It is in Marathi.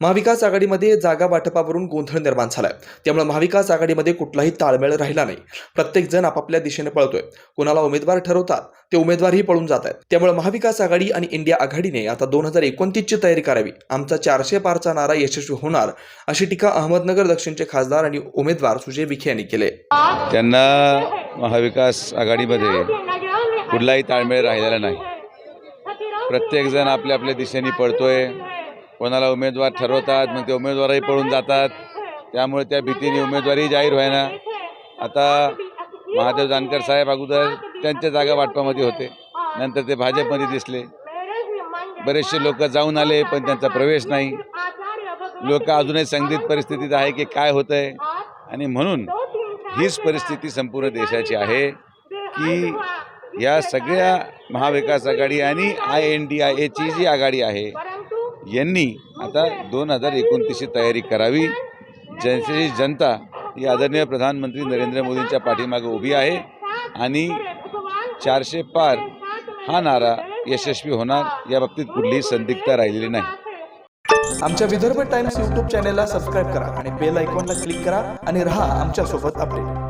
महाविकास आघाडीमध्ये जागा वाटपावरून गोंधळ निर्माण झालाय. त्यामुळे महाविकास आघाडीमध्ये कुठलाही ताळमेळ राहिला नाही. प्रत्येक जण आपापल्या दिशेने पळतोय. कोणाला उमेदवार ठरवतात ते उमेदवारही पळून जात आहेत त्यामुळे महाविकास आघाडी आणि इंडिया आघाडीने आता दोन हजार एकोणतीसची तयारी करावी. आमचा चारशे पारचा नारा यशस्वी होणार अशी टीका अहमदनगर दक्षिणचे खासदार आणि उमेदवार सुजय विखे यांनी केले त्यांना महाविकास आघाडीमध्ये कुठलाही ताळमेळ राहिलेला नाही. प्रत्येकजण आपल्या आपल्या दिशेने पळतोय. कोणाला उमेदवार ठरवतात मग ते उमेदवारही पळून जातात. त्यामुळे त्या भीतीने उमेदवारही जाहीर व्हायना. आता महादेव जानकर साहेब अगोदर त्यांच्या जागा वाटपामध्ये होते. नंतर ते भाजपमध्ये दिसले. बरेचसे लोक जाऊन आले पण त्यांचा प्रवेश नाही. लोक अजूनही संदिग्ध परिस्थितीत आहे की काय होतं आहे आणि म्हणून हीच परिस्थिती संपूर्ण देशाची आहे की या सगळ्या महाविकास आघाडी आणि आय एन डी आय एची जी आघाडी आहे यांनी आता दोन हजार एकोणतीसची तयारी करावी. ज्यांची जनता ही आदरणीय प्रधानमंत्री नरेंद्र मोदींच्या पाठीमागे उभी आहे आणि चारशे पार हा नारा यशस्वी होणार या बाबतीत कुठलीही संदिग्धता राहिलेली नाही. आमच्या विदर्भ टाइम्स यूट्यूब चॅनेलला सबस्क्राईब करा आणि बेल आयकॉनला क्लिक करा आणि रहा आमच्यासोबत अपडेट.